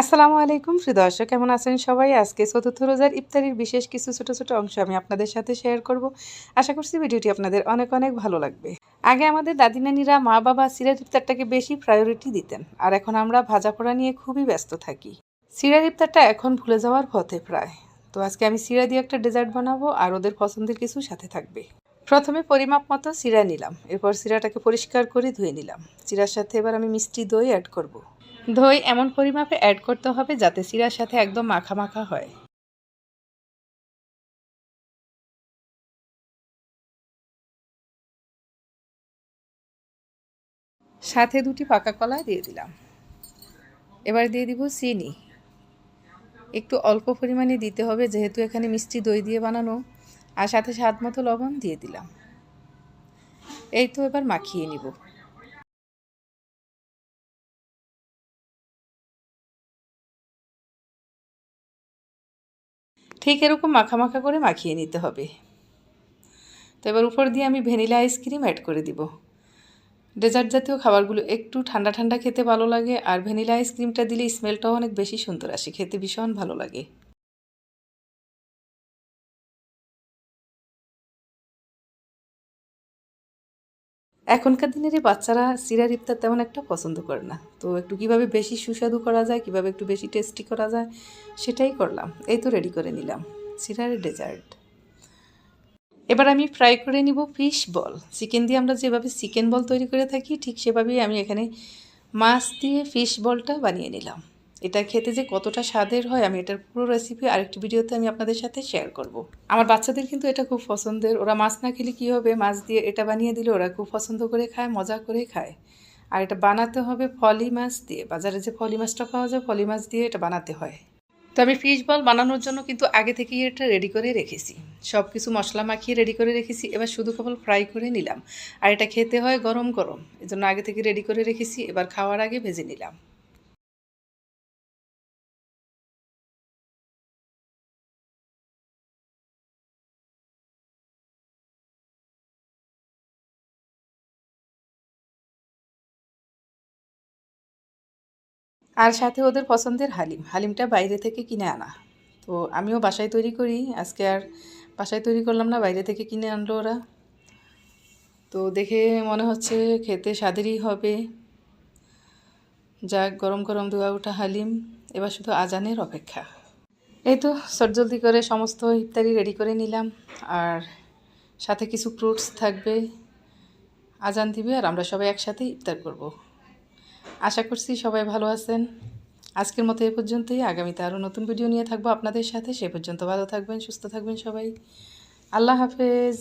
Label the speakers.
Speaker 1: আসসালামু আলাইকুম দর্শক, কেমন আছেন সবাই? আজকে চতুর্থ রোজার ইফতারির বিশেষ কিছু ছোট ছোট অংশ আমি আপনাদের সাথে শেয়ার করব। আশা করছি ভিডিওটি আপনাদের অনেক অনেক ভালো লাগবে। আগে আমাদের দাদি নানিরা মা বাবা সিরার ইফতারটাকে বেশি প্রায়োরিটি দিতেন। আর এখন আমরা ভাজা পোড়া নিয়ে খুবই ব্যস্ত থাকি। সিরার ইফতারটা এখন ভুলে যাওয়ার পথে প্রায়। তো আজকে আমি সিরা দিয়ে একটা ডেজার্ট বানাবো আর ওদের পছন্দের কিছু সাথে থাকবে। প্রথমে পরিমাপ মতো সিরা নিলাম। এরপর সিরাটাকে পরিষ্কার করে ধুয়ে নিলাম। সিরার সাথে এবার আমি মিষ্টি দই অ্যাড করব। দই এমন পরিমাপে অ্যাড করতে হবে যাতে সিরার সাথে একদম মাখা মাখা হয়। সাথে দুটি পাকা কলা দিয়ে দিলাম। এবার দিয়ে দিব চিনি। একটু অল্প পরিমাণে দিতে হবে, যেহেতু এখানে মিষ্টি দই দিয়ে বানানো, আর সাথে স্বাদ মতো লবণ দিয়ে দিলাম। এই তো এবার মাখিয়ে নিব। ঠিক এরকম মাখা মাখা করে মাখিয়ে নিতে হবে। তো এবার উপর দিয়ে আমি ভ্যানিলা আইসক্রিম অ্যাড করে দিব। ডেজার্ট জাতীয় খাবারগুলো একটু ঠান্ডা ঠান্ডা খেতে ভালো লাগে, আর ভ্যানিলা আইসক্রিমটা দিলে স্মেলটাও অনেক বেশি সুন্দর আসে, খেতে ভীষণ ভালো লাগে। এখনকার দিনের এই বাচ্চারা সিরার ইফতার তেমন একটা পছন্দ করে না। তো একটু কীভাবে বেশি সুস্বাদু করা যায়, কীভাবে একটু বেশি টেস্টি করা যায়, সেটাই করলাম। এই তো রেডি করে নিলাম। সিরার ডেজার্ট এবার আমি ফ্রাই করে নিব ফিশ বল চিকেন দিয়ে আমরা যেভাবে চিকেন বল তৈরি করে থাকি, ঠিক সেভাবেই আমি এখানে মাছ দিয়ে ফিশ বলটা বানিয়ে নিলাম। এটা খেতে যে কতটা স্বাদের হয়, আমি এটার পুরো রেসিপি আরেকটি ভিডিওতে আমি আপনাদের সাথে শেয়ার করব। আমার বাচ্চাদের কিন্তু এটা খুব পছন্দের। ওরা মাছ না খেলে কী হবে? মাছ দিয়ে এটা বানিয়ে দিলে ওরা খুব পছন্দ করে খায়, মজা করে খায়। আর এটা বানাতে হবে ফলি মাছ দিয়ে। বাজারে যে ফলি মাছটা পাওয়া যায়, ফলি মাছ দিয়ে এটা বানাতে হয়। তো আমি ফিশ বল বানানোর জন্য কিন্তু আগে থেকেই এটা রেডি করে রেখেছি। সব কিছু মশলা মাখিয়ে রেডি করে রেখেছি। এবার শুধু কেবল ফ্রাই করে নিলাম। আর এটা খেতে হয় গরম গরম। এজন্য আগে থেকে রেডি করে রেখেছি। এবার খাওয়ার আগে ভেজে নিলাম। আর সাথে ওদের পছন্দের হালিম। হালিমটা বাইরে থেকে কিনে আনা। তো আমিও বাসায় তৈরি করি। আজকে আর বাসায় তৈরি করলাম না, বাইরে থেকে কিনে আনলো ওরা। তো দেখে মনে হচ্ছে খেতে স্বাদেরই হবে। যাক, গরম গরম ধোয়া ওঠা হালিম। এবার শুধু আজানের অপেক্ষা। এই তো সটজলদি করে সমস্ত ইফতারি রেডি করে নিলাম। আর সাথে কিছু ফ্রুটস থাকবে। আজান দিবে আর আমরা সবাই একসাথে ইফতার করব। আশা করছি সবাই ভালো আছেন। আজকের মতো এ পর্যন্তই। আগামীতে আরও নতুন ভিডিও নিয়ে থাকব আপনাদের সাথে। সে পর্যন্ত ভালো থাকবেন, সুস্থ থাকবেন সবাই। আল্লাহ হাফেজ।